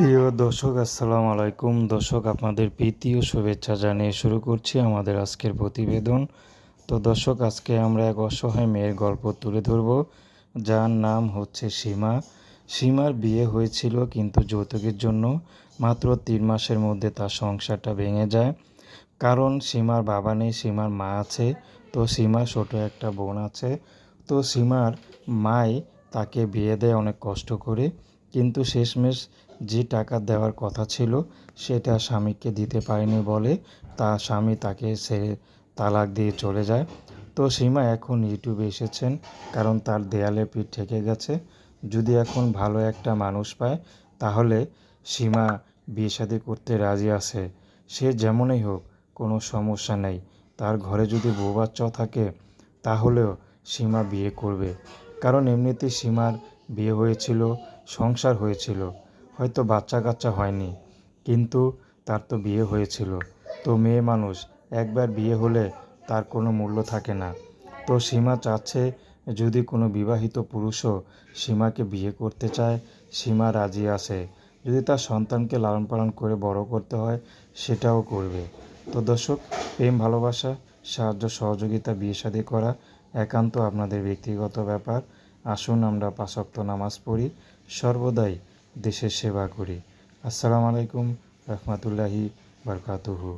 প্রিয় দর্শক, আসসালামু আলাইকুম। দর্শক, আপনাদের প্রীতি ও শুভেচ্ছা জানিয়ে শুরু করছি আমাদের আজকের প্রতিবেদন। তো দর্শক, আজকে আমরা এক অসহায় মেয়ের গল্প তুলে ধরব, যার নাম হচ্ছে সীমা। সীমার বিয়ে হয়েছিল কিন্তু যৌতুকের জন্য মাত্র তিন মাসের মধ্যে তার সংসারটা ভেঙে যায়। কারণ সীমার বাবা নেই, সীমার মা আছে, তো সীমার ছোট একটা বোন আছে। তো সীমার মাই তাকে বিয়ে দেয় অনেক কষ্ট করে। কিন্তু শেষমেশ যে টাকা দেওয়ার কথা ছিল, সেটা স্বামীকে দিতে পারেনি বলে তা স্বামী তাকে সে তালাক দিয়ে চলে যায়। তো সীমা এখন ইউটিউবে এসেছেন, কারণ তার দেয়ালে পিঠ ঠেকে গেছে। যদি এখন ভালো একটা মানুষ পায়, তাহলে সীমা বিয়ে শাদী করতে রাজি আছে। সে যেমনই হোক, কোনো সমস্যা নেই। তার ঘরে যদি বউ বাচ্চাও থাকে, তাহলেও সীমা বিয়ে করবে। কারণ এমনিতেই সীমার বিয়ে হয়েছিল সংসার হয়েছিল। হয়তো বাচ্চা কাচ্চা হয়নি, কিন্তু তার তো বিয়ে হয়েছিল। তো মেয়ে মানুষ, একবার বিয়ে হলে তার কোনো মূল্য থাকে না। তো সীমা চাচ্ছে যদি কোনো বিবাহিত পুরুষও সীমাকে বিয়ে করতে চায়, সীমা রাজি আছে। যদি তার সন্তানকে লালন পালন করে বড় করতে হয়, সেটাও করবে। তো দর্শক, প্রেম, ভালোবাসা, সাহায্য, সহযোগিতা বিয়ে শাদী করা একান্ত আপনাদের ব্যক্তিগত ব্যাপার। আসুন আমরা পাঁচক্ত নামাজ পড়ি সর্বদাই দেশের সেবা করি। আসসালামু আলাইকুম রহমতুল্লাহি বরকাতুহু।